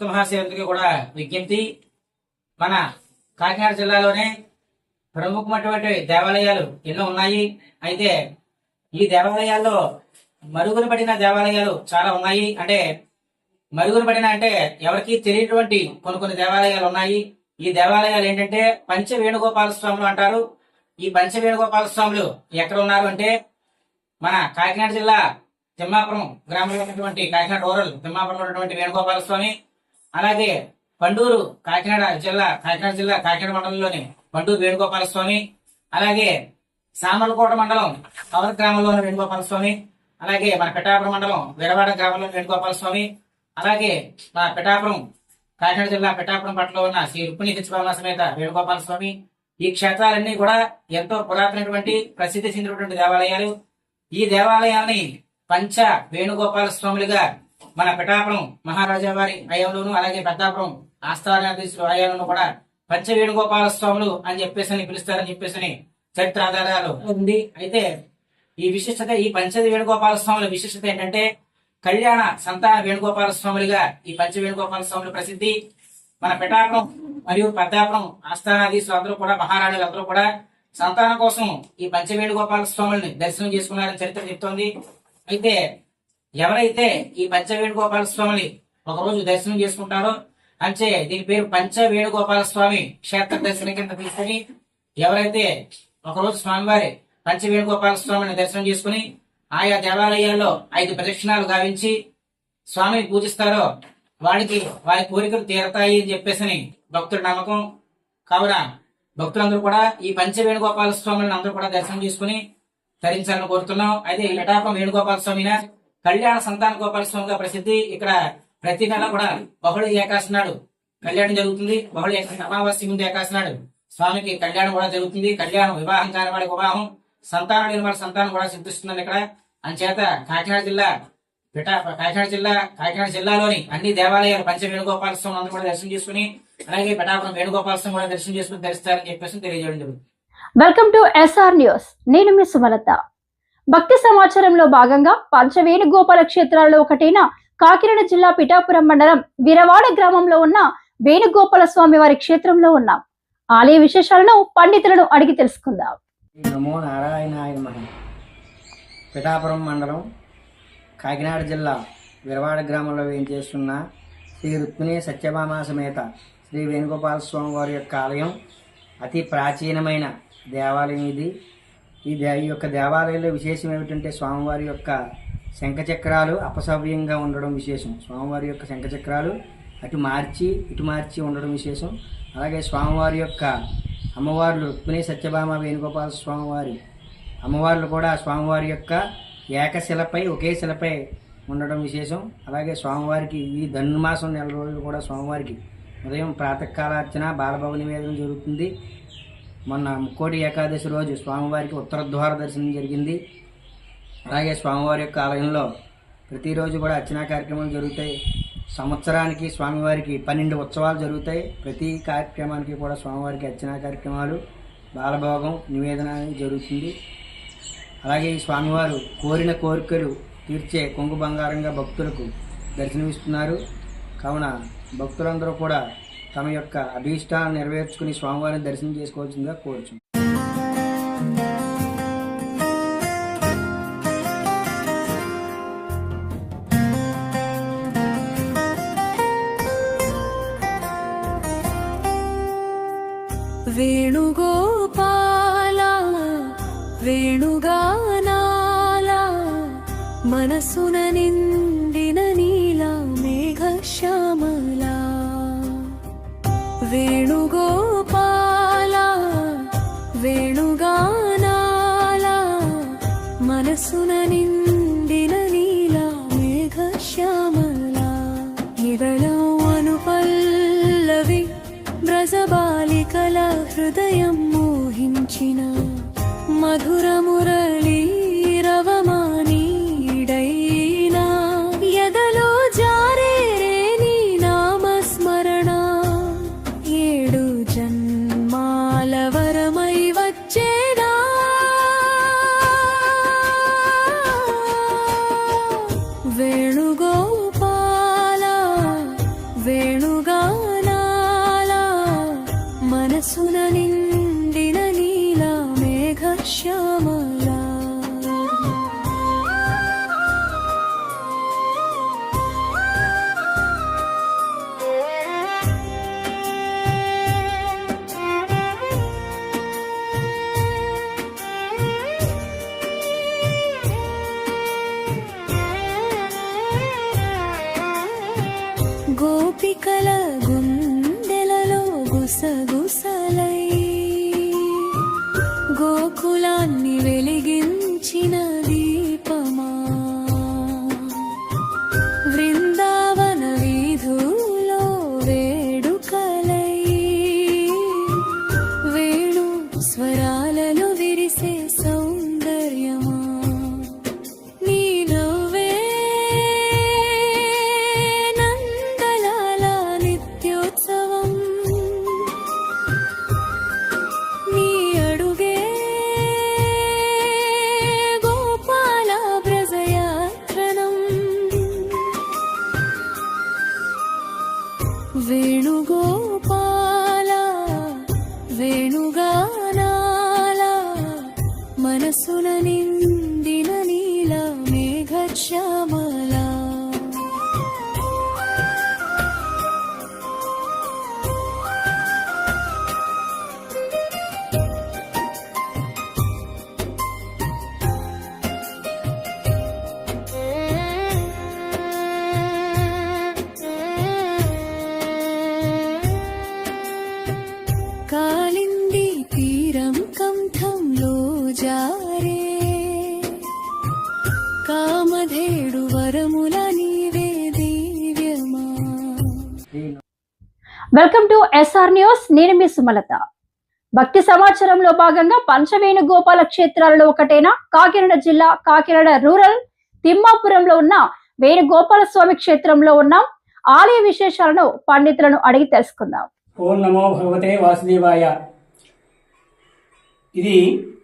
భక్త మహాశయులకి కూడా విజ్ఞప్తి. మన కాకినాడ జిల్లాలోనే ప్రముఖమైనటువంటి దేవాలయాలు ఎన్నో ఉన్నాయి. అయితే ఈ దేవాలయాల్లో మరుగున పడిన దేవాలయాలు చాలా ఉన్నాయి. అంటే మరుగున పడిన అంటే ఎవరికి తెలియనటువంటి కొన్ని కొన్ని దేవాలయాలు ఉన్నాయి. ఈ దేవాలయాలు ఏంటంటే పంచ వేణుగోపాల స్వాములు అంటారు. ఈ పంచ వేణుగోపాల స్వాములు ఎక్కడ ఉన్నారు అంటే మన కాకినాడ జిల్లా తిమ్మాపురం గ్రామంలో ఉన్నటువంటి కాకినాడ రూరల్ తిమ్మాపురంలో ఉన్నటువంటి వేణుగోపాల స్వామి అలాగే పండూరు కాకినాడ జిల్లా కాకినాడ జిల్లా కాకినాడ మండలంలోని పండూరు వేణుగోపాల స్వామి అలాగే సామర్లకోట మండలం పవర్ గ్రామంలోని వేణుగోపాల స్వామి అలాగే మన పిఠాపురం మండలం వీరవాడ గ్రామంలో వేణుగోపాల స్వామి అలాగే మన పిఠాపురం కాకినాడ జిల్లా పిఠాపురం పట్టలో ఉన్న శ్రీ రుక్మిణి సత్యభామ సమేత వేణుగోపాల స్వామి ఈ క్షేత్రాలన్నీ కూడా ఎంతో పురాతనటువంటి ప్రసిద్ధి చెందినటువంటి దేవాలయాలు. ఈ దేవాలయాల్ని పంచ వేణుగోపాల స్వాములుగా మన పిఠాపురం మహారాజా వారి హయాంలోను అలాగే పెద్దాపురం ఆస్థానాధీశులు హయాంలోను కూడా పంచ వేణుగోపాల స్వాములు అని చెప్పేసి అని పిలుస్తారని చెప్పేసి చరిత్ర ఆధారాలు ఉంది. అయితే ఈ విశిష్టత ఈ పంచది వేణుగోపాల స్వాముల విశిష్టత ఏంటంటే కళ్యాణ సంతాన వేణుగోపాల స్వాములుగా ఈ పంచ వేణుగోపాల స్వాములు ప్రసిద్ధి. మన పిఠాపురం మరియు పెద్దాపురం ఆస్థానాధీశులు అందరూ కూడా మహారాణులు అందరూ కూడా సంతానం కోసం ఈ పంచ వేణుగోపాల స్వాముల్ని దర్శనం చేసుకున్నారని చరిత్ర చెప్తోంది. అయితే ఎవరైతే ఈ పంచ వేణుగోపాల స్వామిని ఒక రోజు దర్శనం చేసుకుంటారో అంటే దీని పేరు పంచ వేణుగోపాల స్వామి క్షేత్ర దర్శనం కింద తీసుకుని ఎవరైతే ఒకరోజు స్వామివారి పంచ వేణుగోపాల స్వామిని దర్శనం చేసుకుని ఆయా దేవాలయాల్లో ఐదు ప్రదక్షిణాలు గావించి స్వామిని పూజిస్తారో వాడికి వారి కోరికలు తీరతాయి అని చెప్పేసి భక్తుల నమ్మకం. కావున భక్తులందరూ కూడా ఈ పంచ వేణుగోపాల స్వామిని అందరూ కూడా దర్శనం చేసుకుని ధరించాలని కోరుతున్నాం. అయితే ఈ లటాపం వేణుగోపాల స్వామినా కళ్యాణ సంతాన గోపాల స్వామిగా ప్రసిద్ధి ఇక్కడ ప్రతి నెల కూడా బహుళ ఏకాశి నాడు కళ్యాణం జరుగుతుంది. బహుళ అమావాస్య ముందు ఏకాశి నాడు స్వామికి కళ్యాణం కూడా జరుగుతుంది. కళ్యాణం వివాహం కాని వాడి వివాహం సంతానం లేని వాడి సంతానం కూడా సిద్ధిస్తుందని ఇక్కడ. అంచేత కాకినాడ జిల్లా పిట కాకినాడ జిల్లా కాకినాడ జిల్లాలోని అన్ని దేవాలయాలు పంచ వేణుగోపాల స్వామి అందరూ కూడా దర్శనం చేసుకుని అలాగే పిఠాపురం వేణుగోపాల స్వామి కూడా దర్శనం చేసుకుని ధరిస్తారని చెప్పేసి తెలియజేయడం జరుగుతుంది. వెల్కమ్ టు ఎస్ఆర్ న్యూస్ నేను మీ సుమలత. భక్తి సమాచారంలో భాగంగా పంచవేణుగోపాల క్షేత్రాలలో ఒకటైన కాకినాడ జిల్లా పిఠాపురం మండలం వీరవాడ గ్రామంలో ఉన్న వేణుగోపాల స్వామి వారి క్షేత్రంలో ఉన్నాం. ఆలయ విశేషాలను పండితులను అడిగి తెలుసుకుందాం. నమో నారాయణాయ పిఠాపురం మండలం కాకినాడ జిల్లా విరవాడ గ్రామంలో ఏం చేస్తున్న? శ్రీ రుక్మిణి సత్యభామ సమేత శ్రీ వేణుగోపాల స్వామి వారి యొక్క ఆలయం అతి ప్రాచీనమైన దేవాలయం ఇది. ఈ దే ఈ యొక్క దేవాలయంలో విశేషం ఏమిటంటే స్వామివారి యొక్క శంఖచక్రాలు అపసవ్యంగా ఉండడం విశేషం. స్వామివారి యొక్క శంఖచక్రాలు అటు మార్చి ఇటు మార్చి ఉండడం విశేషం. అలాగే స్వామివారి యొక్క అమ్మవార్లు రుక్మిణి సత్యభామ వేణుగోపాల స్వామివారి అమ్మవార్లు కూడా స్వామివారి యొక్క ఏకశిలపై ఒకే శిలపై ఉండడం విశేషం. అలాగే స్వామివారికి ఈ ధనుర్మాసం నెల రోజులు కూడా స్వామివారికి ఉదయం ప్రాతకాలార్చన బాలభవ నివేదన జరుగుతుంది. మొన్న ముక్కోటి ఏకాదశి రోజు స్వామివారికి ఉత్తర ద్వార దర్శనం జరిగింది. అలాగే స్వామివారి యొక్క ఆలయంలో ప్రతిరోజు కూడా అర్చనా కార్యక్రమాలు జరుగుతాయి. సంవత్సరానికి స్వామివారికి పన్నెండు ఉత్సవాలు జరుగుతాయి. ప్రతి కార్యక్రమానికి కూడా స్వామివారికి అర్చనా కార్యక్రమాలు బాలభోగం నివేదన జరుగుతుంది. అలాగే ఈ స్వామివారు కోరిన కోరికలు తీర్చే కొంగు బంగారంగా భక్తులకు దర్శనమిస్తున్నారు. కావున భక్తులందరూ కూడా తమ యొక్క అభీష్టాలను నెరవేర్చుకుని స్వామివారిని దర్శనం చేసుకోవాల్సిందిగా కోరుచు వేణుగోపాల వేణుగానాల మనసున హృదయం మోహించిన మధురము టు న్యూస్ నేను మీ సుమలత. భక్తి సమాచారంలో భాగంగా పంచవేణు గోపాల క్షేత్రాలలో ఒకటైన కాకినాడ జిల్లా కాకినాడ రూరల్ తిమ్మాపురంలో ఉన్న వేణుగోపాల స్వామి క్షేత్రంలో ఉన్న ఆలయ విశేషాలను పండితులను అడిగి తెలుసుకుందాం. ఓం నమో భగవతే వాసుదేవాయ. ఇది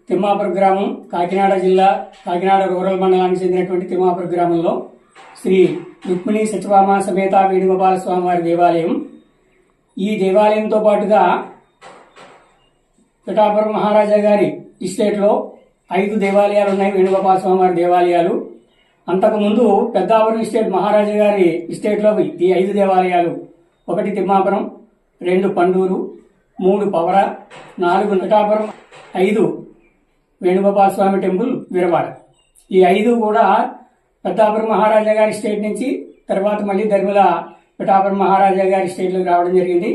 తిమ్మాపురం గ్రామం కాకినాడ జిల్లా కాకినాడ రూరల్ మండలానికి చెందినటువంటి తిమ్మాపురం గ్రామంలో శ్రీ రుక్మిణి సత్యభామ సమేత వేణుగోపాల స్వామివారి దేవాలయం. ఈ దేవాలయంతో పాటుగా పిఠాపురం మహారాజా గారి ఇస్టేట్లో ఐదు దేవాలయాలు ఉన్నాయి వేణుగోపాల స్వామివారి దేవాలయాలు. అంతకుముందు పెద్దాపురం ఇస్టేట్ మహారాజా గారి ఇస్టేట్లో ఈ ఐదు దేవాలయాలు. ఒకటి తిమ్మాపురం రెండు పండూరు మూడు పవర నాలుగు నటాపురం ఐదు వేణుగోపాల స్వామి టెంపుల్ విరవాడ. ఈ ఐదు కూడా పెద్దాపురం మహారాజా గారి స్టేట్ నుంచి తర్వాత మళ్ళీ ధర్మల పిఠాపురం మహారాజా గారి స్టేట్లోకి రావడం జరిగింది.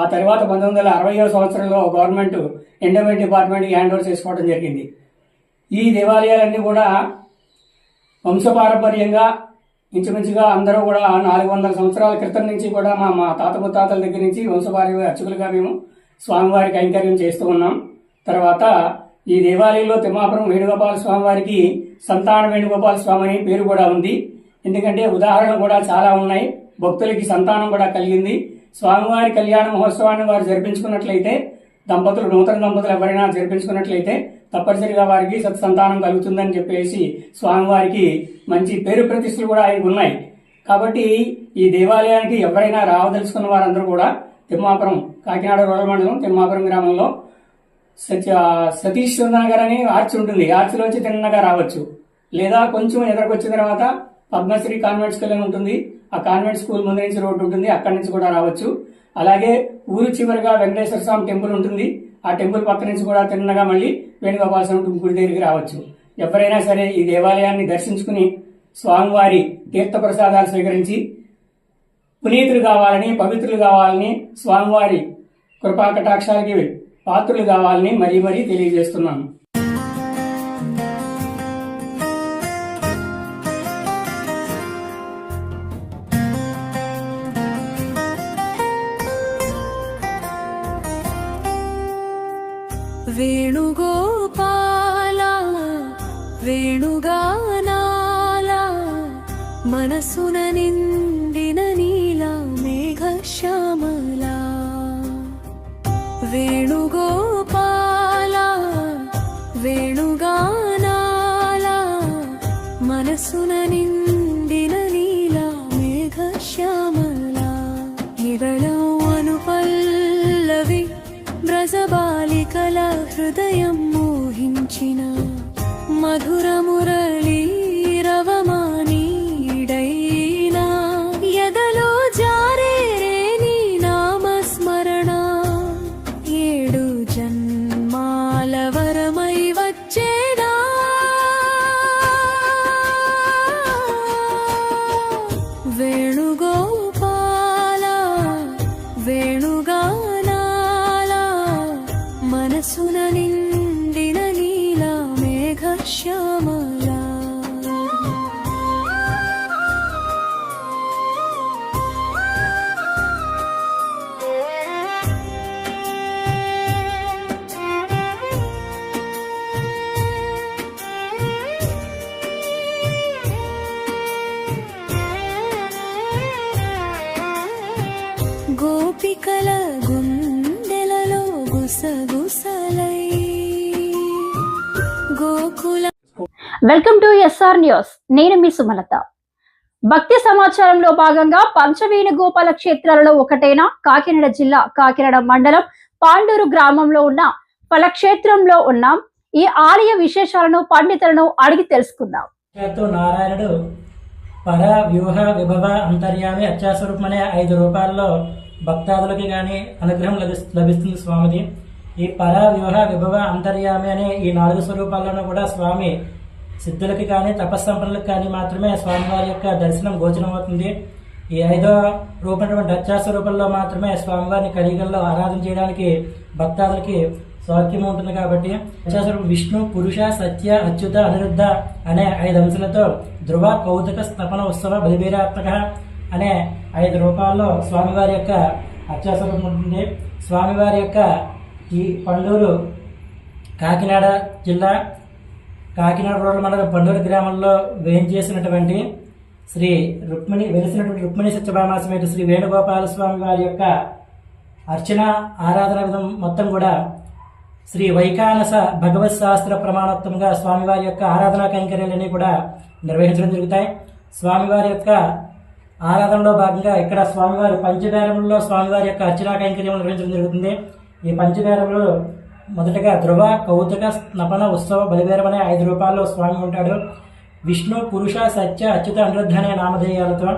ఆ తర్వాత పంతొమ్మిది వందల అరవయో సంవత్సరంలో గవర్నమెంట్ ఎండోమెంట్ డిపార్ట్మెంట్కి హ్యాండ్ ఓవర్ చేసుకోవడం జరిగింది. ఈ దేవాలయాలన్నీ కూడా వంశపారంపర్యంగా ఇంచుమించుగా అందరూ కూడా నాలుగు వందల సంవత్సరాల క్రితం నుంచి కూడా మా మా తాత ముత్తాతల దగ్గర నుంచి వంశపార్య అర్చకులుగా మేము స్వామివారి కైంకర్యం చేస్తూ ఉన్నాం. తర్వాత ఈ దేవాలయంలో తిమ్మాపురం వేణుగోపాల స్వామివారికి సంతాన వేణుగోపాల స్వామి అని పేరు కూడా ఉంది. ఎందుకంటే ఉదాహరణ కూడా చాలా ఉన్నాయి. భక్తులకి సంతానం కూడా కలిగింది. స్వామివారి కళ్యాణ మహోత్సవాన్ని వారు జరిపించుకున్నట్లయితే దంపతులు నూతన దంపతులు ఎవరైనా జరిపించుకున్నట్లయితే తప్పనిసరిగా వారికి సత్సంతానం కలుగుతుందని చెప్పేసి స్వామివారికి మంచి పేరు ప్రతిష్టలు కూడా ఆయనకు ఉన్నాయి. కాబట్టి ఈ దేవాలయానికి ఎవరైనా రావదలుచుకున్న వారందరూ కూడా తిమ్మాపురం కాకినాడ రూరల్ మండలం తిమ్మాపురం గ్రామంలో సత్య సతీష్ నగర్ అని ఆర్చ్ ఉంటుంది. ఆర్చ్లోంచి తిన్నగా రావచ్చు. లేదా కొంచెం ఎదురుకొచ్చిన తర్వాత పద్మశ్రీ కాన్వెంట్ స్కూల్ అని ఉంటుంది. ఆ కాన్వెంట్ స్కూల్ ముందు నుంచి రోడ్డు ఉంటుంది అక్కడి నుంచి కూడా రావచ్చు. అలాగే ఊరు చివరిగా వెంకటేశ్వర స్వామి టెంపుల్ ఉంటుంది. ఆ టెంపుల్ పక్క నుంచి కూడా తిన్నగా మళ్ళీ వేణుగోపాల స్వామి గుడి దగ్గరికి రావచ్చు. ఎవరైనా సరే ఈ దేవాలయాన్ని దర్శించుకుని స్వామివారి తీర్థ ప్రసాదాలు స్వీకరించి పునీతులు కావాలని పవిత్రులు కావాలని స్వామివారి కృపాకటాక్షాలకి పాత్రులు కావాలని మరీ మరీ తెలియజేస్తున్నాను. వేణుగోపాల వేణుగానాల మనసున నిండిన నీల మేఘశ్యామలా. వేణుగోపాల వేణుగానాల మనసున నిండి కళ హృదయం మోహించిన మధురమురళి గుసగుసలై గోకుల వెల్కమ్ టు ఎస్ఆర్ న్యూస్ నేను మీ సుమలత. భక్తి సమాచారంలో భాగంగా పంచవేణి గోపాల క్షేత్రాలలో ఒకటైన కాకినాడ జిల్లా కాకినాడ మండలం పాండూరు గ్రామంలో ఉన్న ఫలక్షేత్రంలో ఉన్నాం. ఈ ఆలయ విశేషాలను పండితులను అడిగి తెలుసుకుందాం. నారాయణుడు పర వ్యూహ విభవ అంతర్యామి అత్యాస్వరూపమనే ఐదు రూపాల్లో భక్తాదులకి కానీ అనుగ్రహం లభిస్ లభిస్తుంది స్వామిది. ఈ పర వ్యూహ విభవ అంతర్యామి అనే ఈ నాలుగు స్వరూపాల్లోనూ కూడా స్వామి సిద్ధులకి కానీ తపస్సంపన్నులకు కానీ మాత్రమే స్వామివారి యొక్క దర్శనం గోచరం అవుతుంది. ఈ ఐదో రూపమైనటువంటి అత్యాస్వరూపంలో మాత్రమే స్వామివారిని కలిగల్లో ఆరాధన చేయడానికి భక్తాదులకి సౌఖ్యం ఉంటుంది కాబట్టి అత్యాస్వరూపం విష్ణు పురుష సత్య అచ్యుత అనిరుద్ధ అనే ఐదు అంశాలతో ధ్రువ కౌతుక స్థపన ఉత్సవ బలిబీరాత్మక అనే ఐదు రూపాల్లో స్వామివారి యొక్క అత్యాస్వరూపం ఉంటుంది. స్వామివారి యొక్క ఈ పండూరు కాకినాడ జిల్లా కాకినాడ రూరల్ మండలం పండూరు గ్రామంలో వేయించేసినటువంటి శ్రీ రుక్మిణి వెలిసినటువంటి రుక్మిణి సత్యభామ సమేత శ్రీ వేణుగోపాల స్వామి వారి యొక్క అర్చన ఆరాధన విధం మొత్తం కూడా శ్రీ వైకానస భగవత్ శాస్త్ర ప్రమాణోత్తంగా స్వామివారి యొక్క ఆరాధనా కైంకర్యాలన్నీ కూడా నిర్వహించడం జరుగుతాయి. స్వామివారి యొక్క ఆరాధనలో భాగంగా ఇక్కడ స్వామివారి పంచబేరంలో స్వామివారి యొక్క అర్చనా కైంకర్యం నిర్వహించడం జరుగుతుంది. ఈ పంచబేరంలో మొదటగా ధ్రువ కౌతుక స్నపన ఉత్సవ బలిబేరం అనే ఐదు రూపాల్లో స్వామి ఉంటాడు. విష్ణు పురుష సత్య అచ్యుత అనిరుద్ధ అనే నామధేయాలతో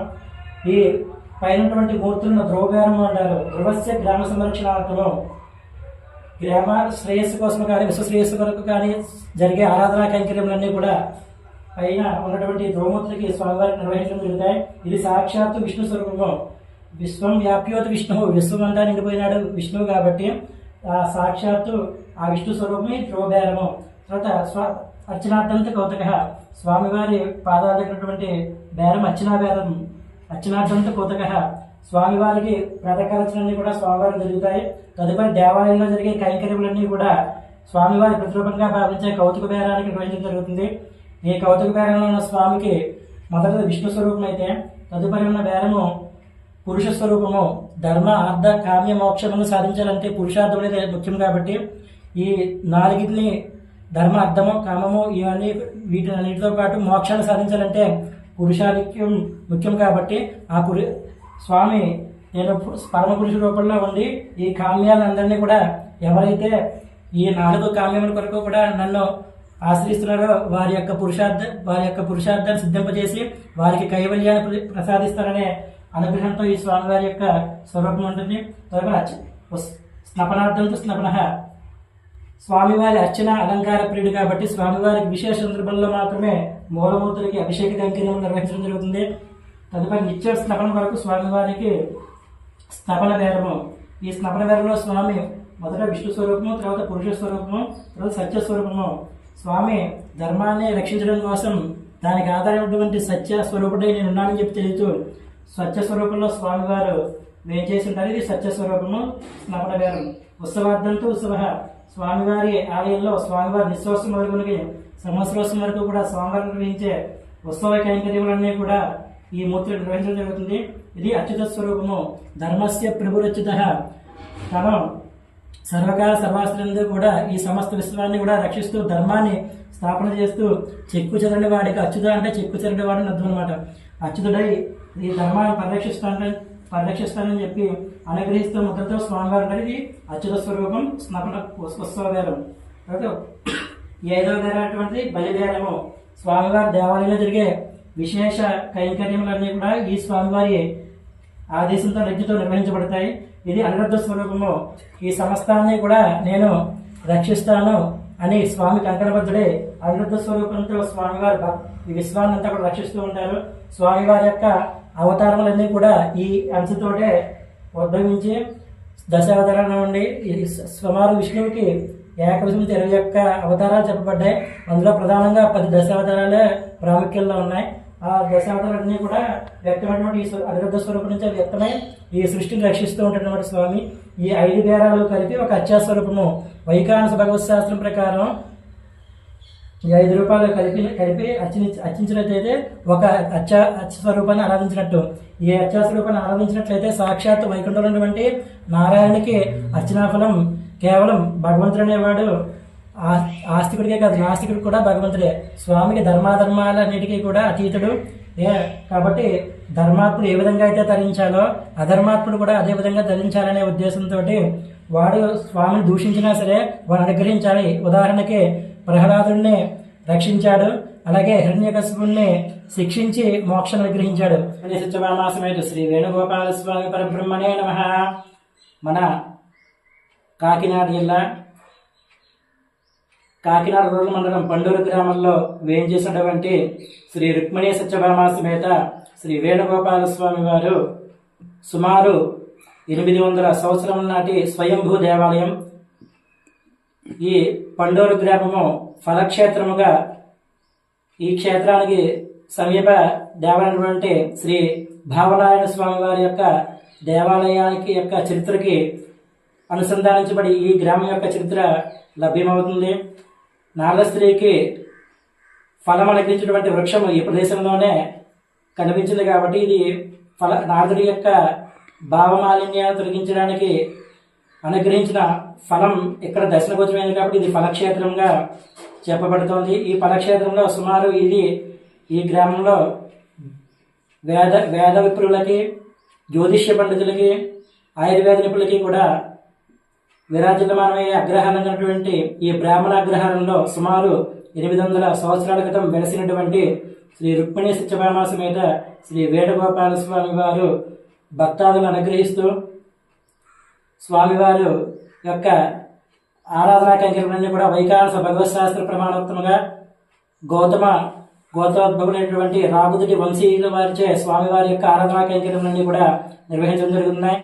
ఈ పైనటువంటి మూర్తులను ధ్రువబేరం అంటారు. ధ్రువస్య గ్రామ సంరక్షణార్థము గ్రామ శ్రేయస్సు కోసం కానీ విశ్వ శ్రేయస్సు కొరకు కానీ జరిగే ఆరాధనా కైంకర్యములన్నీ కూడా పైన ఉన్నటువంటి ధ్రువమూర్తికి స్వామివారికి నిర్వహించడం జరుగుతాయి. ఇది సాక్షాత్తు విష్ణు స్వరూపము. విశ్వం వ్యాప్యోతి విష్ణువు. విశ్వమంతా నిండిపోయినాడు విష్ణువు కాబట్టి ఆ సాక్షాత్తు ఆ విష్ణు స్వరూపమే ధ్రువబేరము తర్వాత స్వ అర్చనార్థంత కౌతుక. స్వామివారి పాదాల దగ్గరటువంటి బేరం అర్చనా బేరం అర్చనార్థంత కౌతుక. స్వామివారికి ప్రతకాలచనన్నీ కూడా స్వామివారికి జరుగుతాయి. తదుపరి దేవాలయంలో జరిగే కైంకర్యములన్నీ కూడా స్వామివారి ప్రతిరూపంగా భావించే కౌతుక బేరానికి నిర్వహించడం జరుగుతుంది. ఈ కౌతుక బేరంలో ఉన్న స్వామికి మొదటిది విష్ణు స్వరూపం అయితే తదుపరి ఉన్న బేరము పురుష స్వరూపము ధర్మ అర్థ కామ్య మోక్షమును సాధించాలంటే పురుషార్థం అనేది ముఖ్యం కాబట్టి ఈ నాలుగిటిని ధర్మ అర్థము కామము ఇవన్నీ వీటిని అన్నిటితో పాటు మోక్షాన్ని సాధించాలంటే పురుషాధిక్యం ముఖ్యం కాబట్టి ఆ పురు స్వామి నేను పరమ పురుష రూపంలో ఉండి ఈ కామ్యాలందరినీ కూడా ఎవరైతే ఈ నాలుగు కామ్యముల కొరకు కూడా నన్ను ఆశ్రయిస్తున్నారో వారి యొక్క పురుషార్థ వారి యొక్క పురుషార్థాన్ని సిద్ధింపజేసి వారికి కైవల్యాన్ని ప్రసాదిస్తారనే అనుగ్రహంతో ఈ స్వామివారి యొక్క స్వరూపం ఉంటుంది. తర్వాత అర్చ స్నపనార్థంతో స్నపన. స్వామివారి అర్చన అలంకార ప్రియుడు కాబట్టి స్వామివారికి విశేష సందర్భంలో మాత్రమే మూలమూర్తులకి అభిషేక కైంకర్యం నిర్వహించడం జరుగుతుంది. తదుపరి నిత్య స్నపన వరకు స్వామివారికి స్నపన వేరము ఈ స్నపన వేరంలో స్వామి మొదట విష్ణు స్వరూపము తర్వాత పురుష స్వరూపము తర్వాత సత్య స్వరూపము. స్వామి ధర్మాన్ని రక్షించడం కోసం దానికి ఆధారమైనటువంటి సత్య స్వరూపుడై నేను ఉన్నానని చెప్పి తెలుస్తూ స్వచ్ఛ స్వరూపంలో స్వామివారు వేం ఉంటారు ఇది సత్య స్వరూపము స్నపన ఉత్సవార్థంతో ఉత్సవ స్వామివారి ఆలయంలో స్వామివారి నిశ్వాసం వరకు సంవత్సరోత్సవం వరకు కూడా స్వామివారిని నిర్వహించే ఉత్సవ కైంకర్యములన్నీ కూడా ఈ మూర్తులు నిర్వహించడం జరుగుతుంది. ఇది అచ్యుత స్వరూపము. ధర్మస్య ప్రభురచ్యుత. తన సర్వకాల సర్వాస్త్రంతో కూడా ఈ సమస్త విశ్వాన్ని కూడా రక్షిస్తూ ధర్మాన్ని స్థాపన చేస్తూ చెక్కు చెదరని వాడికి అచ్యుత అంటే చెక్కు చెదరని వాడిని అర్థం అనమాట అచ్యుతుడై ఈ ధర్మాన్ని పరిరక్షిస్తాను పరిరక్షిస్తానని చెప్పి అనుగ్రహిస్తూ ముద్రతో స్వామివారి అనేది అచ్యుత స్వరూపం స్నపన ఉత్సవ వేలం తర్వాత ఈ ఐదవ వేరైనటువంటి స్వామివారి దేవాలయంలో జరిగే విశేష కైంకర్యములన్నీ కూడా ఈ స్వామివారి ఆదేశంతో రజ్జుతో నిర్వహించబడతాయి. ఇది అనిరుద్ధ స్వరూపము. ఈ సమస్తాన్ని కూడా నేను రక్షిస్తాను అని స్వామి కంకణబద్ధుడే అనురుద్ధ స్వరూపంతో స్వామివారి ఈ విశ్వాన్ని అంతా కూడా రక్షిస్తూ ఉంటారు. స్వామివారి యొక్క అవతారములన్నీ కూడా ఈ అంశతోటే ఉద్భవించి దశావతారాల నుండి ఈ సుమారు విష్ణువుకి ఏకవిషం ఇరవై యొక్క అవతారాలు చెప్పబడ్డాయి. అందులో ప్రధానంగా పది దశావతారాలే ప్రాముఖ్యంలో ఉన్నాయి. ఆ దశావతారాలన్నీ కూడా వ్యక్తమైనటువంటి ఈ అనిరుద్ధ స్వరూపం నుంచి వ్యక్తమై ఈ సృష్టిని రక్షిస్తూ ఉంటున్నటువంటి స్వామి ఈ ఐదు బేరాలు కలిపి ఒక అత్యాస్వరూపము. వైకానస భగవత్ శాస్త్రం ప్రకారం ఈ ఐదు రూపాయలు కలిపి కలిపి అర్చని అర్చించినట్లయితే ఒక అచ్చ అచ్చ స్వరూపాన్ని ఆరాధించినట్టు. ఈ అచ్చ స్వరూపాన్ని ఆరాధించినట్లయితే సాక్షాత్ వైకుంఠంలో ఉన్నటువంటి నారాయణకి అర్చనా ఫలం కేవలం భగవంతుడు అనేవాడు ఆస్తికుడికే కాదు నాస్తికుడు కూడా భగవంతుడే. స్వామికి ధర్మాధర్మాలన్నిటికీ కూడా అతీతుడు. ఏ కాబట్టి ధర్మాత్ముడు ఏ విధంగా అయితే ధరించాలో అధర్మాత్ముడు కూడా అదే విధంగా ధరించాలనే ఉద్దేశంతో వాడు స్వామిని దూషించినా సరే వాడు అనుగ్రహించాలి. ఉదాహరణకి ప్రహ్లాదుణ్ణి రక్షించాడు. అలాగే హిరణ్యకశిపుణ్ణి శిక్షించి మోక్షం అనుగ్రహించాడు. సత్యభామాసమేత శ్రీ వేణుగోపాల స్వామి పరబ్రహ్మణే నమ. మన కాకినాడ జిల్లా కాకినాడ రూరల్ మండలం పండూరు గ్రామంలో వేయించేసినటువంటి శ్రీ రుక్మిణీ సత్యభామా సమేత శ్రీ వేణుగోపాల స్వామి వారు సుమారు ఎనిమిది వందల సంవత్సరం నాటి స్వయంభూ దేవాలయం ఈ పండోరు గ్రామము ఫలక్షేత్రముగా ఈ క్షేత్రానికి సమీప దేవాలయమైనటువంటి శ్రీ భావనారాయణ స్వామి వారి యొక్క దేవాలయానికి యొక్క చరిత్రకి అనుసంధానించబడి ఈ గ్రామం యొక్క చరిత్ర లభ్యమవుతుంది. నాగస్త్రీకి ఫలం అనిపించినటువంటి వృక్షము ఈ ప్రదేశంలోనే కనిపించింది కాబట్టి ఇది ఫల నారదుడి యొక్క భావమాలిన్యాన్ని తొలగించడానికి అనుగ్రహించిన ఫలం ఇక్కడ దర్శనగోచమైంది కాబట్టి ఇది ఫలక్షేత్రంగా చెప్పబడుతోంది. ఈ ఫలక్షేత్రంలో సుమారు ఇది ఈ గ్రామంలో వేద వేద విప్రులకి జ్యోతిష్య పండితులకి ఆయుర్వేద నిపుణులకి కూడా విరాజితమానమయ్యే అగ్రహారమైనటువంటి ఈ బ్రాహ్మణ అగ్రహారంలో సుమారు ఎనిమిది వందల సంవత్సరాల క్రితం వెలసినటువంటి శ్రీ రుక్మిణి సత్యభామ సమేత శ్రీ వేణుగోపాల స్వామి వారు భక్తాదులను అనుగ్రహిస్తూ స్వామివారు యొక్క ఆరాధనా కైంకర్యాలన్నీ కూడా వైకాస భగవత్ శాస్త్ర ప్రమాణోత్తముగా గౌతమ గోత్రోద్భవులైనటువంటి రాగుదుటి వంశీయుల వారిచే స్వామివారి యొక్క ఆరాధనా కైంకర్యాలన్నీ కూడా నిర్వహించడం జరుగుతున్నాయి.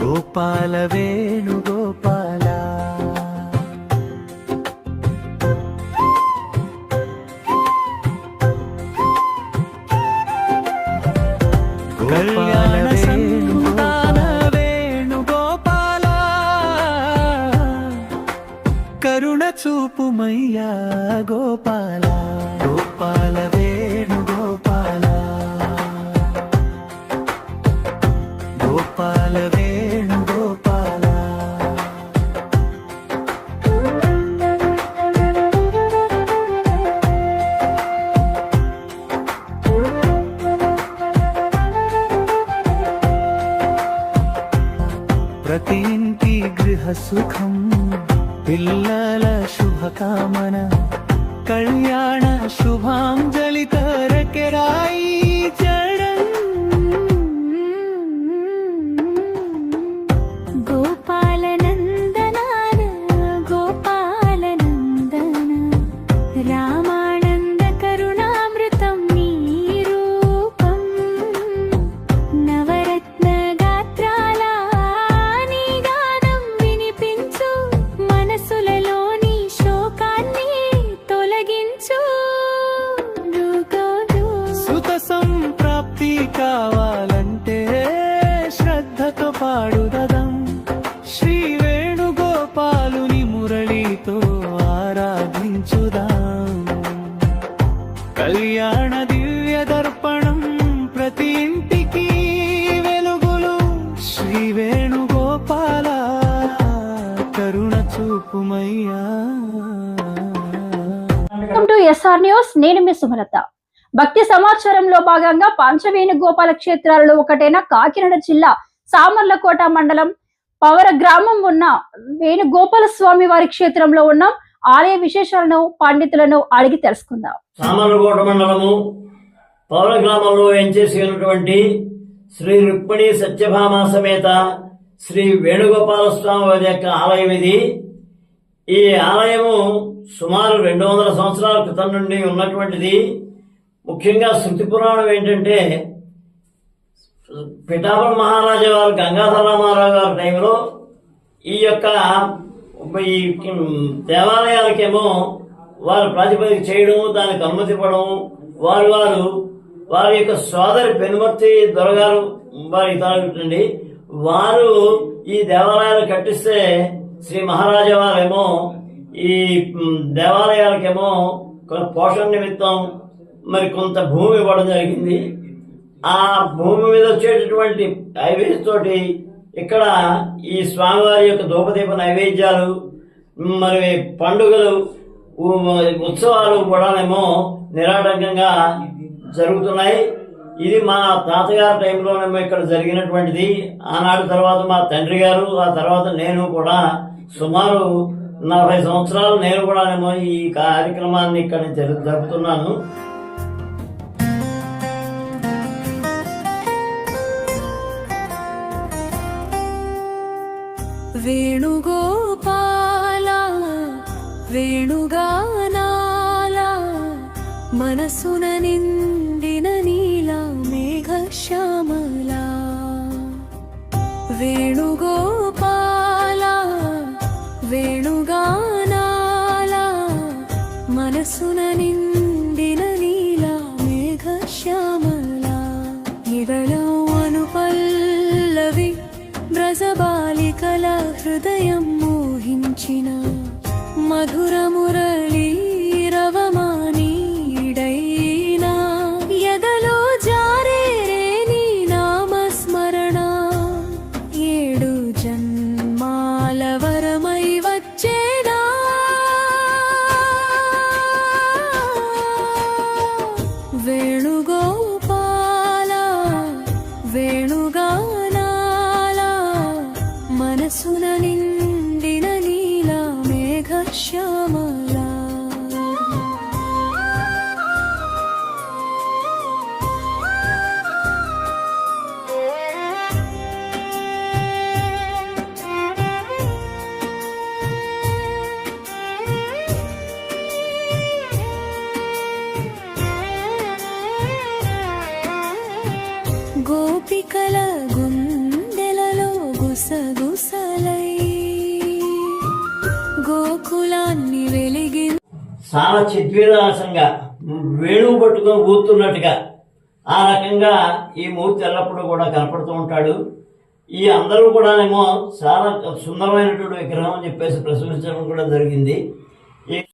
గోపాలవే కళ్యాణ సంతాన వేణు కరుణ చూపుమయ్యా Gopala. Gopala welcome to SR news నేను మీ సుమలత. భక్తి సమాచారంలో భాగంగా పంచవేణు గోపాల క్షేత్రాలలో ఒకటైన కాకినాడ జిల్లా సామర్లకోట మండలం పవర గ్రామం ఉన్న వేణుగోపాల స్వామి వారి క్షేత్రంలో ఉన్న. ఆలయ విశేషాలను పండితులను అడిగి తెలుసుకుందాం. సామర్లకోట మండలము పౌర గ్రామంలో ఎంచేసి ఉన్నటువంటి శ్రీ రుక్మిణి సత్యభామ సమేత శ్రీ వేణుగోపాల స్వామి వారి యొక్క ఆలయం ఇది. ఈ ఆలయము సుమారు రెండు వందల సంవత్సరాల క్రితం నుండి ఉన్నటువంటిది. ముఖ్యంగా శృతి పురాణం ఏంటంటే పిఠాపురం మహారాజా వారు గంగాధర రామారావు గారి టైంలో ఈ యొక్క ఈ దేవాలయాలకేమో వారు ప్రాతిపదిక చేయడం దానికి అనుమతి ఇవ్వడం వారు వారు వారి యొక్క సోదరి పెనుమర్తి దొరగారు వారి తరగండి వారు ఈ దేవాలయాలు కట్టిస్తే శ్రీ మహారాజా వారేమో ఈ దేవాలయాలకేమో పోషణ నిమిత్తం మరి కొంత భూమి ఇవ్వడం జరిగింది. ఆ భూమి మీద వచ్చేటటువంటి హైవేస్ తోటి ఇక్కడ ఈ స్వామివారి యొక్క ధూపదీప నైవేద్యాలు మరి పండుగలు ఉత్సవాలు కూడానేమో నిరాటంకంగా జరుగుతున్నాయి. ఇది మా తాతగారి టైంలోనేమో ఇక్కడ జరిగినటువంటిది. ఆనాడు తర్వాత మా తండ్రి గారు ఆ తర్వాత నేను కూడా సుమారు నలభై సంవత్సరాలు నేను కూడానేమో ఈ కార్యక్రమాన్ని ఇక్కడ జరుపుతున్నాను. వేణుగోపాల వేణుగానాల మనసున నింద శ్యామలా వేణుగోపాల వేణుగానాల మనసున నిండిన నీల మేఘ శ్యామలా ఇవళం అనుపల్లవి బ్రజబాలికల హృదయం మోహించిన మధురముర చాలా చిద్విలాసంగా వేణువు పట్టుకొని ఊతున్నట్టుగా ఆ రకంగా ఈ మూర్తి ఎల్లప్పుడూ కూడా కనపడుతూ ఉంటాడు. ఈ అందరూ కూడానేమో చాలా సుందరమైనటువంటి విగ్రహం అని చెప్పేసి ప్రశంసించడం కూడా జరిగింది. ఈ